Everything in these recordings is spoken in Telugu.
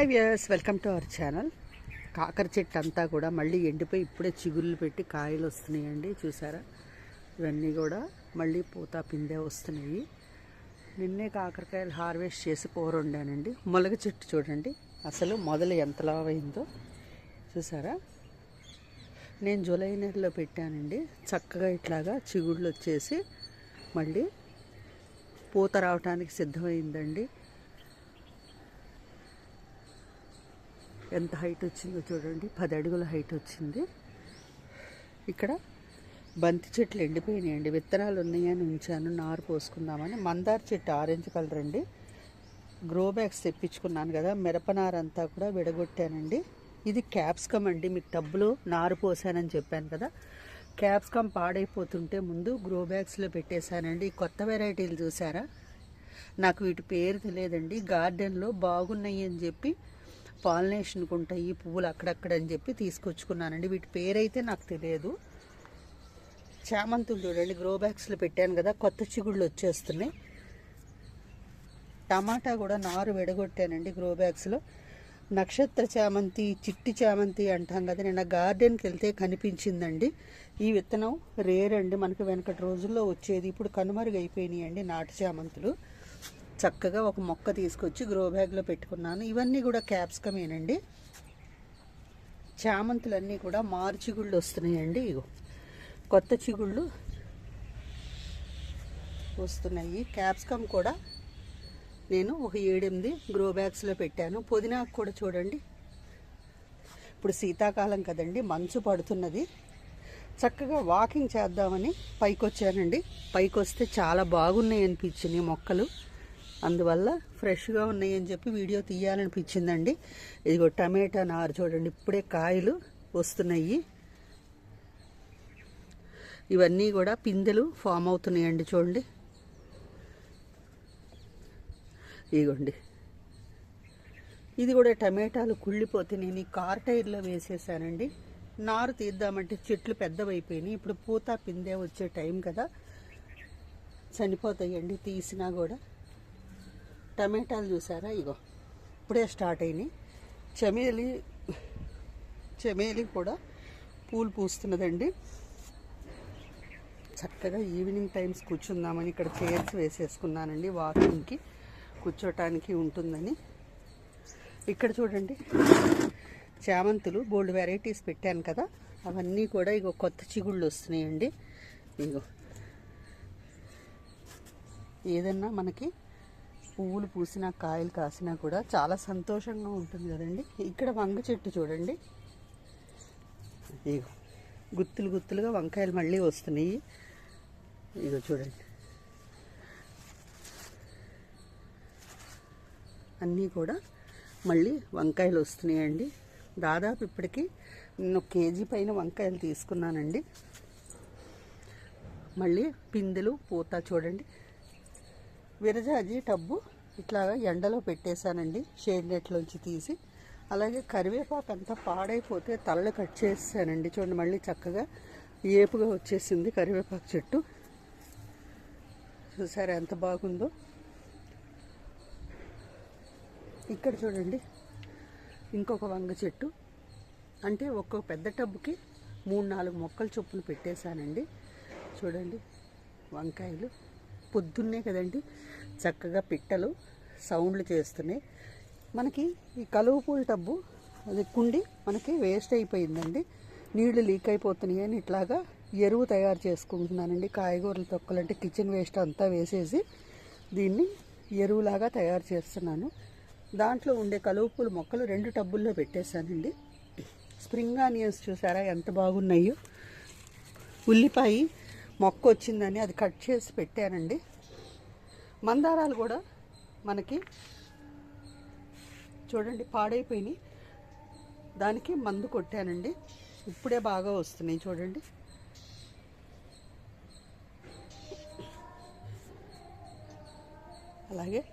Hi viewers welcome to our channel కాకర చెట్టు అంతా కూడా మళ్ళీ ఎండిపోయి ఇప్పుడే చిగుళ్ళు పెట్టి కాయలు వస్తున్నాయండి. చూసారా? ఇవన్నీ కూడా మళ్ళీ పూత పిందే వస్తున్నాయి. నిన్నే కాకరకాయలు హార్వెస్ట్ చేసి పోరుండానండి మొలగ చెట్టు చూడండి. అసలు మొదలు ఎంత లావైందో. చూసారా? నేను జూలై నెలలో పెట్టానండి. చక్కగా ఇట్లాగా చిగుళ్ళు వచ్చేసి మళ్ళీ పూత రావటానికి సిద్ధమైందండి. ఎంత హైట్ వచ్చిందో చూడండి. పది అడుగుల హైట్ వచ్చింది. ఇక్కడ బంతి చెట్లు ఎండిపోయినాయండి. విత్తనాలు ఉన్నాయని ఉంచాను. నారు పోసుకుందామని. మందార చెట్టు ఆరెంజ్ కలర్ అండి. గ్రో బ్యాగ్స్ తెప్పించుకున్నాను కదా. మిరపనారంతా కూడా విడగొట్టానండి. ఇది క్యాప్సికమ్ అండి. మీకు టబ్బులో నారు పోసానని చెప్పాను కదా. క్యాప్సికమ్ పాడైపోతుంటే ముందు గ్రో బ్యాగ్స్లో పెట్టేశానండి. కొత్త వెరైటీలు చూసారా? నాకు వీటి పేరు తెలియదండి. గార్డెన్లో బాగున్నాయి అని చెప్పి పాలినేషన్కి ఉంటాయి పువ్వులు అక్కడక్కడ అని చెప్పి తీసుకొచ్చుకున్నానండి. వీటి పేరైతే నాకు తెలియదు. చామంతులు చూడండి గ్రో బ్యాగ్స్లో పెట్టాను కదా కొత్త చిగుళ్ళు వచ్చేస్తున్నాయి. టమాటా కూడా నారు విడగొట్టానండి గ్రో బ్యాగ్స్లో నక్షత్ర చామంతి చిట్టి చామంతి అంటాం కదా నిన్న గార్డెన్కి వెళ్తే కనిపించిందండి. ఈ విత్తనం రేర్ అండి మనకి వెనకటి రోజుల్లో వచ్చేది. ఇప్పుడు కనుమరుగైపోయినాయి అండి నాటు చామంతులు. చక్కగా ఒక మొక్క తీసుకొచ్చి గ్రో బ్యాగ్లో పెట్టుకున్నాను. ఇవన్నీ కూడా క్యాప్సికమేనండి చామంతులన్నీ కూడా మారు చిగుళ్ళు వస్తున్నాయండి. ఇగో కొత్త చిగుళ్ళు వస్తున్నాయి. క్యాప్సికమ్ కూడా నేను ఒక ఏడెనిమిది గ్రో బ్యాగ్స్లో పెట్టాను. పుదీనాకు కూడా చూడండి. ఇప్పుడు శీతాకాలం కదండి మంచు పడుతున్నది. చక్కగా వాకింగ్ చేద్దామని పైకి వచ్చానండి పైకి వస్తే చాలా బాగున్నాయి అనిపించినాయి మొక్కలు. అందువల్ల ఫ్రెష్గా ఉన్నాయి అని చెప్పి వీడియో తీయాలనిపించిందండి. ఇదిగో టమాటా నారు చూడండి ఇప్పుడే కాయలు వస్తున్నాయి. ఇవన్నీ కూడా పిందెలు ఫామ్ అవుతున్నాయండి చూడండి. ఇదిగోండి. ఇది కూడా టమాటాలు కుళ్ళిపోతే నేను ఈ కార్ టైర్లో వేసేసానండి. నారు తీద్దామంటే చెట్లు పెద్దవైపోయినాయి ఇప్పుడు పూత పిందే వచ్చే టైం కదా. చనిపోతాయండి తీసినా కూడా. టమాటాలు చూసారా? ఇగో ఇప్పుడే స్టార్ట్ అయినాయి. చమేలి చమేలి కూడా పూలు పూస్తున్నదండి. చక్కగా ఈవినింగ్ టైమ్స్ కూర్చుందామని ఇక్కడ చైర్స్ వేసేసుకున్నానండి వాకింగ్కి కూర్చోటానికి ఉంటుందని. ఇక్కడ చూడండి చామంతులు బోల్డ్ వెరైటీస్ పెట్టాను కదా అవన్నీ కూడా ఇగో కొత్త చిగుళ్ళు వస్తున్నాయండి. ఇగో ఏదన్నా మనకి పువ్వులు పూసినా కాయలు కాసినా కూడా చాలా సంతోషంగా ఉంటుంది కదండి. ఇక్కడ వంగ చెట్టు చూడండి. ఇగో గుత్తులు గుత్తులుగా వంకాయలు మళ్ళీ వస్తున్నాయి. ఇగో చూడండి. అన్నీ కూడా మళ్ళీ వంకాయలు వస్తున్నాయండి. దాదాపు ఇప్పటికి నేను కేజీ పైన వంకాయలు తీసుకున్నానండి. మళ్ళీ పిందెలు పూత చూడండి. విరజాజి టబ్బు ఇట్లాగా ఎండలో పెట్టేశానండి షేడ్ నెట్లోంచి తీసి. అలాగే కరివేపాకు అంతా పాడైపోతే తలలు కట్ చేసానండి చూడండి మళ్ళీ చక్కగా ఏపుగా వచ్చేసింది కరివేపాకు చెట్టు. చూసారా ఎంత బాగుందో. ఇక్కడ చూడండి ఇంకొక వంగ చెట్టు. అంటే ఒక్కొక్క పెద్ద టబ్బుకి మూడు నాలుగు మొక్కలు చొప్పున పెట్టేశానండి. చూడండి వంకాయలు. పొద్దున్నే కదండి చక్కగా పిట్టలు సౌండ్లు చేస్తున్నాయి. మనకి ఈ కలువు పూల టబ్బు అది కుండి మనకి వేస్ట్ అయిపోయిందండి. నీళ్ళు లీక్ అయిపోతున్నాయి అని ఇట్లాగా ఎరువు తయారు చేసుకుంటున్నానండి. కాయగూరల తొక్కలు అంటే కిచెన్ వేస్ట్ అంతా వేసేసి దీన్ని ఎరువులాగా తయారు చేస్తున్నాను. దాంట్లో ఉండే కలువపూల మొక్కలు రెండు టబ్బుల్లో పెట్టేశానండి. స్ప్రింగ్ ఆనియన్స్ చూసారా ఎంత బాగున్నాయో. ఉల్లిపాయ మొక్క వచ్చిందని అది కట్ చేసి పెట్టానండి. మందారాలు కూడా మనకి చూడండి పాడైపోయినాయి. దానికి మందు కొట్టానండి. ఇప్పుడే బాగా వస్తున్నాయి చూడండి. అలాగే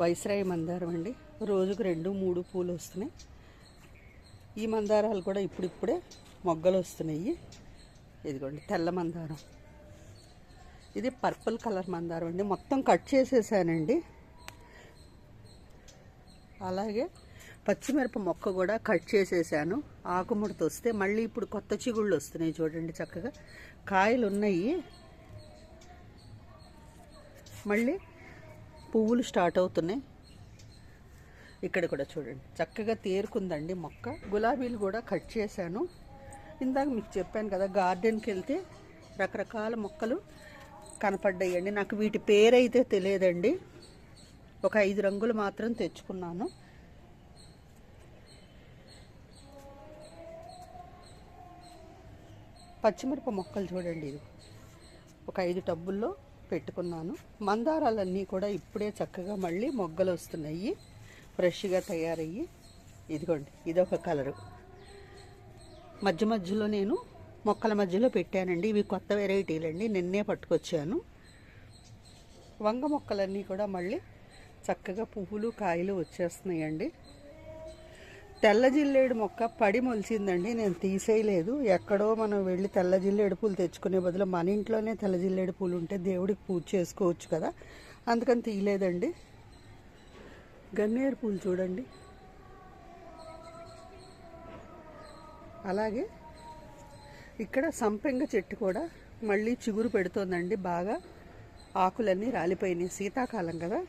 వైస్రాయి మందారం అండి. రోజుకు రెండు మూడు పూలు వస్తున్నాయి. ఈ మందారాలు కూడా ఇప్పుడిప్పుడే మొగ్గలు వస్తున్నాయి. ఇదిగోండి తెల్ల మందారం. ఇది పర్పుల్ కలర్ మందారం అండి. మొత్తం కట్ చేసేసానండి. అలాగే పచ్చిమిరప మొక్క కూడా కట్ చేసేసాను. ఆకుముడత వస్తే మళ్ళీ ఇప్పుడు కొత్త చిగుళ్ళు వస్తున్నాయి చూడండి చక్కగా. కాయలు ఉన్నాయి మళ్ళీ పువ్వులు స్టార్ట్ అవుతున్నాయి. ఇక్కడ కూడా చూడండి. చక్కగా తేరుకుందండి మొక్క. గులాబీలు కూడా కట్ చేశాను. ఇందాక మీకు చెప్పాను కదా గార్డెన్కి వెళ్తే రకరకాల మొక్కలు కనపడ్డాయండి. నాకు వీటి పేరైతే తెలియదండి. ఒక ఐదు రంగులు మాత్రం తెచ్చుకున్నాను. పచ్చిమిరప మొక్కలు చూడండి ఇది. ఒక ఐదు టబ్బుల్లో పెట్టుకున్నాను. మందారాలన్నీ కూడా ఇప్పుడే చక్కగా మళ్ళీ మొగ్గలు వస్తున్నాయి. ఫ్రెష్గా తయారయ్యి. ఇదిగోండి ఇదొక కలరు. మధ్య మధ్యలో నేను మొక్కల మధ్యలో పెట్టానండి. ఇవి కొత్త వెరైటీలు అండి నిన్నే పట్టుకొచ్చాను. వంగ మొక్కలన్నీ కూడా మళ్ళీ చక్కగా పువ్వులు కాయలు వచ్చేస్తున్నాయండి. తెల్ల జిల్లేడు మొక్క పడి మొలిచిందండి. నేను తీసేయలేదు. ఎక్కడో మనం వెళ్ళి తెల్ల జిల్లేడు పూలు తెచ్చుకునే బదులు మన ఇంట్లోనే తెల్ల జిల్లేడు పూలు ఉంటే దేవుడికి పూజ చేసుకోవచ్చు కదా. అందుకని తీయలేదండి. గన్నేరు పూలు చూడండి. అలాగే ఇక్కడ సంపెంగ చెట్టు కూడా మళ్ళీ చిగురు పెడుతోందండి. బాగా ఆకులన్నీ రాలిపోయినాయి. శీతాకాలం కదా.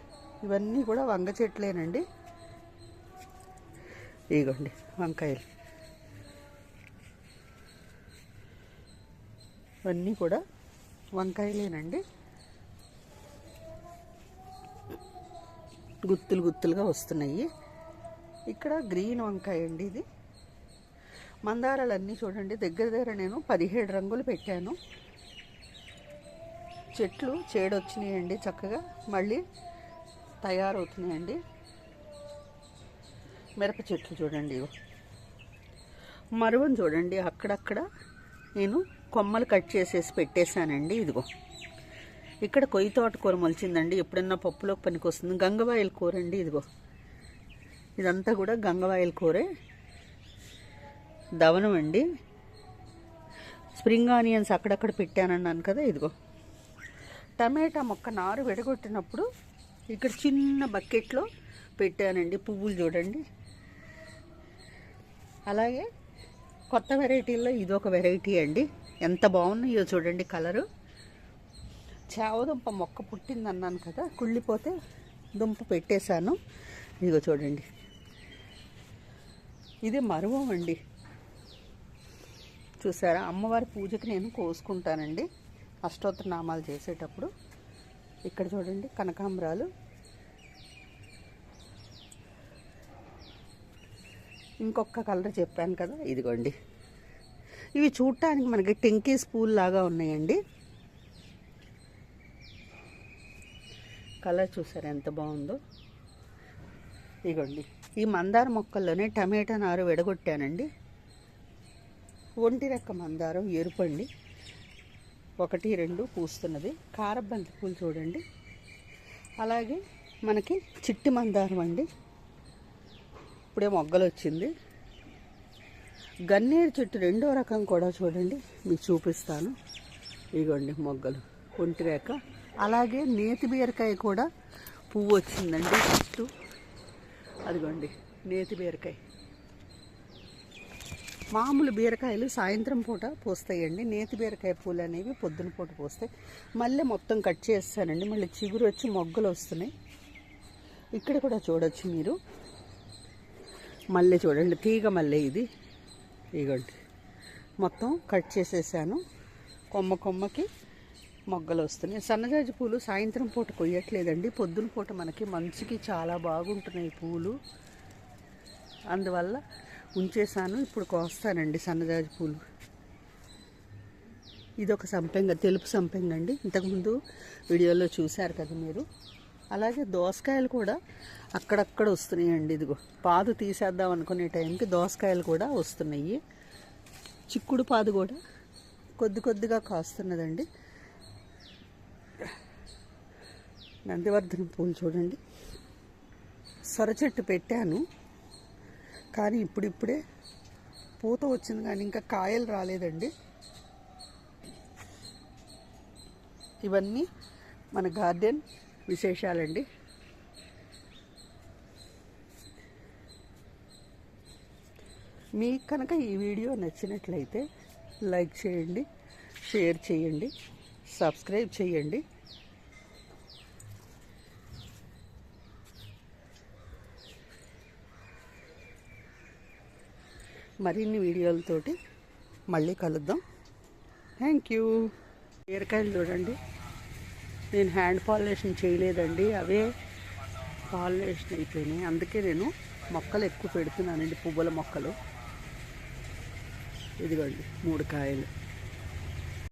ఇవన్నీ కూడా వంగ చెట్లేనండి. ఇగోండి వంకాయలు. ఇవన్నీ కూడా వంకాయలేనండి. గుత్తులు గుత్తులుగా వస్తున్నాయి. ఇక్కడ గ్రీన్ వంకాయ అండి ఇది. మందారాలన్నీ చూడండి. దగ్గర దగ్గర నేను పదిహేడు రంగులు పెట్టాను. చెట్లు చేడొచ్చినాయండి చక్కగా. మళ్ళీ తయారవుతున్నాయండి. మిరప చెట్లు చూడండి మరువను చూడండి. అక్కడక్కడ నేను కొమ్మలు కట్ చేసేసి పెట్టేశానండి. ఇదిగో. ఇక్కడ కొయ్యి తోట కూర మొలిచిందండి. ఎప్పుడన్నా పప్పులోకి పనికి వస్తుంది గంగవాయిల కూర అండి ఇదిగో. ఇదంతా కూడా గంగవాయల కూరే. దవనం అండి. స్ప్రింగ్ ఆనియన్స్ అక్కడక్కడ పెట్టానన్నాను కదా ఇదిగో. టమాటా మొక్క నారు విడగొట్టినప్పుడు ఇక్కడ చిన్న బకెట్లో పెట్టానండి పువ్వులు చూడండి. అలాగే కొత్త వెరైటీల్లో ఇదొక వెరైటీ అండి. ఎంత బాగున్నాయో చూడండి కలరు. చావదుంప మొక్క పుట్టింది అన్నాను కదా కుళ్ళిపోతే దుంప పెట్టేశాను. ఇదిగో చూడండి. ఇది మరువం అండి. చూసారా? అమ్మవారి పూజకి నేను కోసుకుంటానండి. అష్టోత్తర నామాలు చేసేటప్పుడు. ఇక్కడ చూడండి కనకాంబరాలు. ఇంకొక కలర్ చెప్పాను కదా ఇదిగోండి. ఇవి చూడటానికి మనకి టెంకీస్ పూల్ లాగా ఉన్నాయండి. కలర్ చూసారా ఎంత బాగుందో? ఇగోండి ఈ మందార మొక్కల్లోనే టమాటా నారు విడగొట్టానండి. ఒంటి రెక్క మందారం ఎరుపండి. ఒకటి రెండు పూస్తున్నది. కారబంతి పూలు చూడండి. అలాగే మనకి చిట్టి మందారం అండి. ఇప్పుడే మొగ్గలు వచ్చింది. గన్నేరు చెట్టు రెండో రకం కూడా చూడండి. మీకు చూపిస్తాను. ఇగోండి మొగ్గలు. ఒంటి రేఖ. అలాగే నేతి బీరకాయ కూడా పువ్వు వచ్చిందండి ఫస్ట్. అదిగోండి. నేతి బీరకాయ. మామూలు బీరకాయలు సాయంత్రం పూట పోస్తాయండి. నేతి బీరకాయ పూలు అనేవి పొద్దున పూట పోస్తాయి. మళ్ళీ మొత్తం కట్ చేస్తానండి. మళ్ళీ చిగురు వచ్చి మొగ్గలు వస్తున్నాయి. ఇక్కడ కూడా చూడొచ్చు మీరు. మళ్ళీ చూడండి. తీగ మళ్ళీ ఇది. ఇగోండి. మొత్తం కట్ చేసేసాను. కొమ్మ కొమ్మకి మొగ్గలు వస్తున్నాయి. సన్నజాజి పూలు సాయంత్రం పూట కొయ్యట్లేదండి. పొద్దున పూట మనకి మంచికి చాలా బాగుంటున్నాయి పూలు. అందువల్ల ఉంచేసాను ఇప్పుడు కోస్తానండి సన్నజాజి పూలు. ఇది ఒక సంపెంగ తెలుపు సంపెంగ అండి. ఇంతకుముందు వీడియోలో చూశారు కదా మీరు. అలాగే దోసకాయలు కూడా అక్కడక్కడ వస్తున్నాయండి ఇదిగో. పాదు తీసేద్దాం అనుకునే టైంకి దోసకాయలు కూడా వస్తున్నాయి. చిక్కుడు పాదు కూడా కొద్ది కొద్దిగా కాస్తున్నదండి. నందివర్ధన పూలు చూడండి. సొరచెట్టు పెట్టాను. కానీ ఇప్పుడిప్పుడే పూత వచ్చింది కానీ ఇంకా కాయలు రాలేదండి. ఇవన్నీ మన గార్డెన్ విశేషాలండి. మీకు కనుక ఈ వీడియో నచ్చినట్లయితే లైక్ చేయండి షేర్ చేయండి సబ్స్క్రైబ్ చేయండి. మరిన్ని వీడియోలతోటి మళ్ళీ కలుద్దాం. థ్యాంక్ యూ బీరకాయలు చూడండి. నేను హ్యాండ్ పాలినేషన్ చేయలేదండి. అవే పాలినేషన్ అయిపోయినాయి. అందుకే నేను మొక్కలు ఎక్కువ పెడుతున్నానండి పువ్వుల మొక్కలు. ఇదిగోండి మూడు కాయలు.